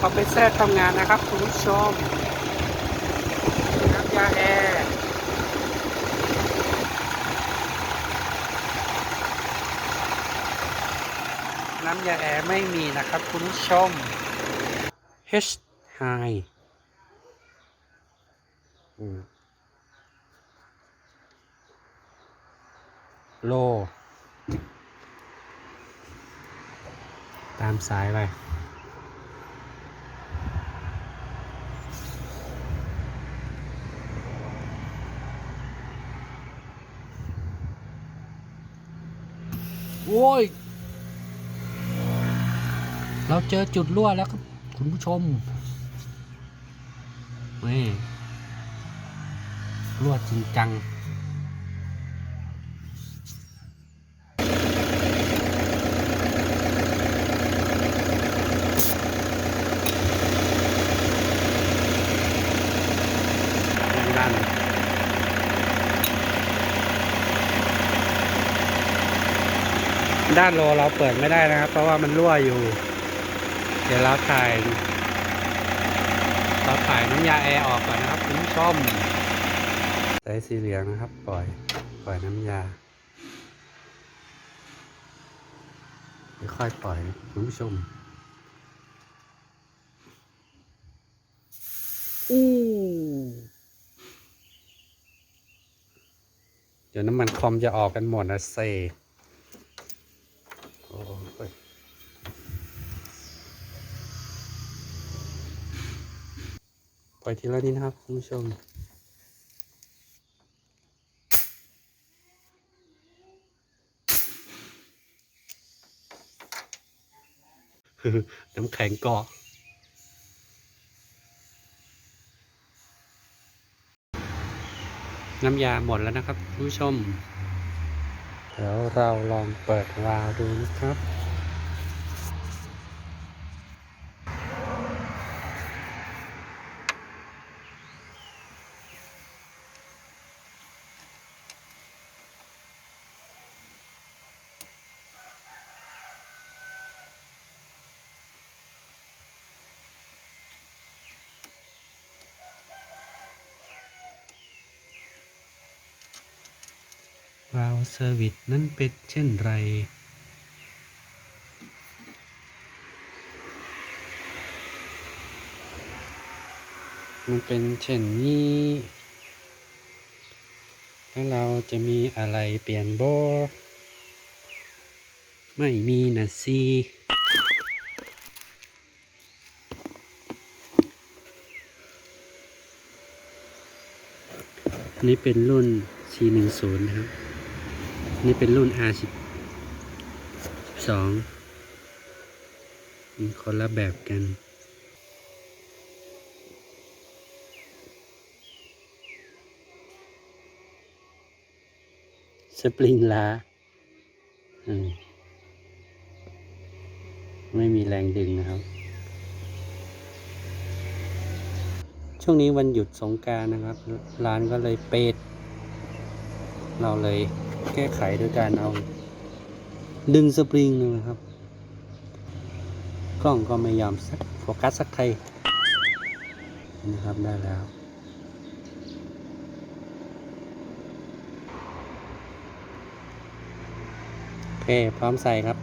คอมเพรสเซอร์ทำงานนะครับคุณผู้ชมน้ำยาแอร์น้ำยาแอร์ไม่มีนะครับคุณผู้ชม H high โล ตามสายไป โว้ย เราเจอจุดรั่วแล้วครับคุณผู้ชมนี่รั่วจริงจังด้านด้านโลเราเปิดไม่ได้นะครับ เพราะว่ามันรั่วอยู่ เดี๋ยวเราถ่ายเราถ่ายน้ำยาแอร์ออกก่อนนะครับคุณผู้ชมใส่สีเหลืองนะครับ ปล่อย ปล่อยน้ำยาค่อยๆปล่อยคุณผู้ชมอู้เดี๋ยวน้ำมันคอมจะออกกันหมดนะเซโอ้ยป ล่อยทีละนิดนะครับคุณผู้ชมน้ำแข็งเกาะน้ำยาหมดแล้วนะครับคุณผู้ชม เดี๋ยวเราลองเปิดวาล์วดูนะครับ วาล์วเซอร์วิสนั้นเป็นเช่นไร มันเป็นเช่นนี้ แล้วเราจะมีอะไรเปลี่ยนโบไม่มีนะสิอันนี้เป็นรุ่น C10 นะครับ นี่เป็นรุ่น R12 มันคนละแบบกันสปริงล้าอืมไม่มีแรงดึงนะครับ ช่วงนี้วันหยุดสงการนะครับ ร้านก็เลยเปิดเราเลย แก้ไขโดยการเอา ดึงสปริงนะครับ กล้องก็ไม่ยอมสักโฟกัสสักทีนะครับได้แล้วโอเคพร้อมใส่ครับ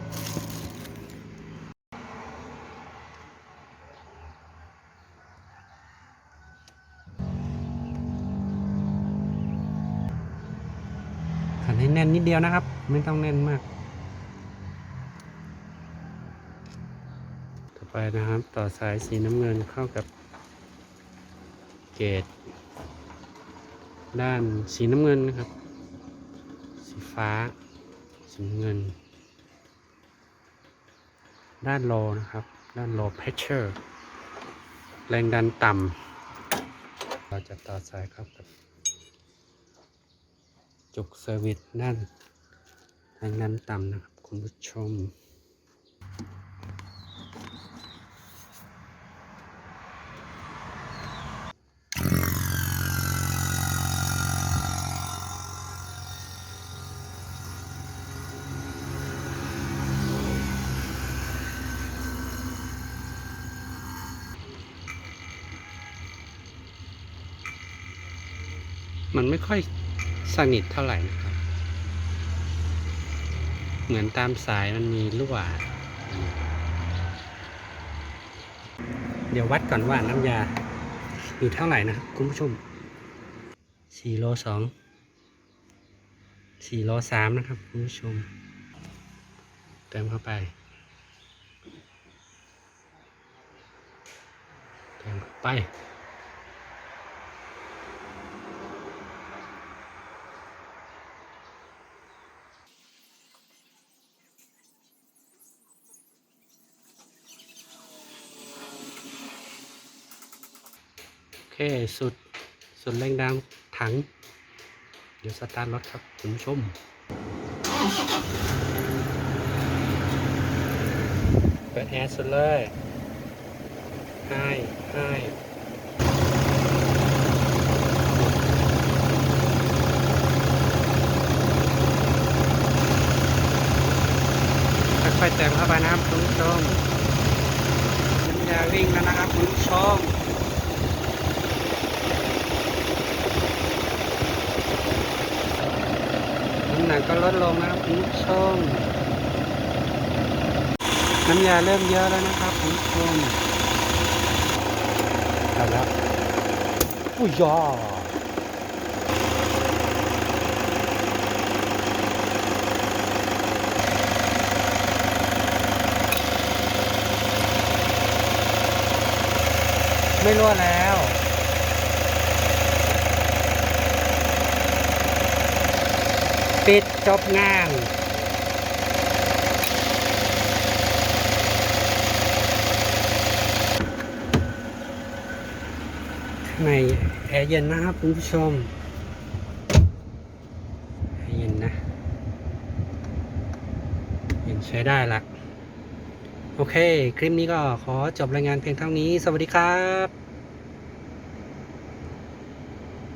ให้แน่นนิดเดียวนะครับ ไม่ต้องแน่นมาก ต่อไปนะครับ ต่อสายสีน้ำเงินเข้ากับเกจด้านสีน้ำเงินนะครับ สีฟ้า สีเงิน ด้านโลนะครับ ด้านโลเพชเชอร์ แรงดันต่ำเราจะต่อสายเข้ากับ จกเซอร์วิสนั่นทางนั้นต่ำนะครับ คุณผู้ชม มันไม่ค่อย สนิทเท่าไหร่นะครับ เหมือนตามสายมันมีรั่วเดี๋ยววัดก่อนว่าน้ำยา อยู่เท่าไหร่นะครับ คุณผู้ชมสี่โลสองสี่โลสามนะครับ คุณผู้ชม เติมเข้าไป เติมเข้าไป คสุดสุดแรงดังถัง เดี๋ยวสตาร์ทรถครับคุณผู้ชมเปิดแอร์สุดเลยให้ให้ค่อยๆเติมเข้าไปนะครับคุณผู้ชมน้ำยาวิ่งแล้วนะครับคุณผู้ชมำหนักก็ลดลงนะครับคุณผู้ชมน้ำยาเริ่มเยอะแล้วนะครับคุณผู้ชมกลับแล้วอุ้ยยอไม่รั่วแล้ว ปิดจบงานข้างในแอร์เย็นนะครับคุณผู้ชมแอร์เย็นนะ เย็นใช้ได้ละโอเค คลิปนี้ก็ขอจบรายงานเพียงเท่านี้ สวัสดีครับ